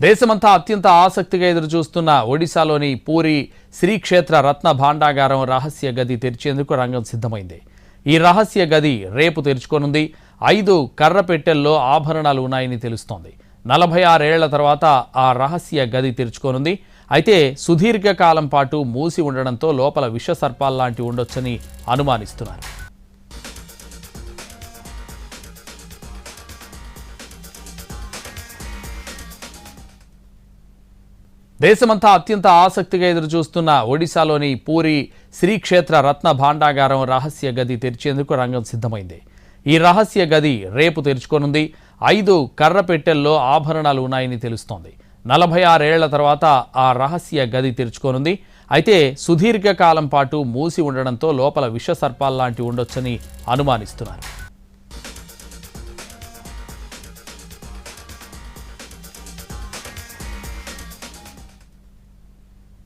దేశమంతా అత్యంత ఆసక్తిగా ఎదురుచూస్తున్న ఒడిశాలోని పూరి శ్రీక్షేత్ర రత్న భాండాగారం రహస్య గది తెరిచేందుకు రంగం సిద్ధమైంది. ఈ రహస్య గది రేపు తెరుచుకోనుంది. ఐదు కర్ర పెట్టెల్లో ఆభరణాలు ఉన్నాయని తెలుస్తోంది. నలభై ఆరేళ్ళ తర్వాత ఆ రహస్య గది తెరుచుకోనుంది. అయితే సుదీర్ఘకాలం పాటు మూసి ఉండడంతో లోపల విష సర్పాల్లాంటి ఉండొచ్చని అనుమానిస్తున్నారు. దేశమంతా అత్యంత ఆసక్తిగా ఎదురుచూస్తున్న ఒడిశాలోని పూరి శ్రీక్షేత్ర రత్న భాండాగారం రహస్య గది తెరిచేందుకు రంగం సిద్ధమైంది. ఈ రహస్య గది రేపు తెరుచుకోనుంది. ఐదు కర్ర పెట్టెల్లో ఆభరణాలు ఉన్నాయని తెలుస్తోంది. నలభై ఆరేళ్ళ తర్వాత ఆ రహస్య గది తెరుచుకోనుంది. అయితే సుదీర్ఘకాలం పాటు మూసి ఉండడంతో లోపల విష సర్పాల్లాంటి ఉండొచ్చని అనుమానిస్తున్నారు.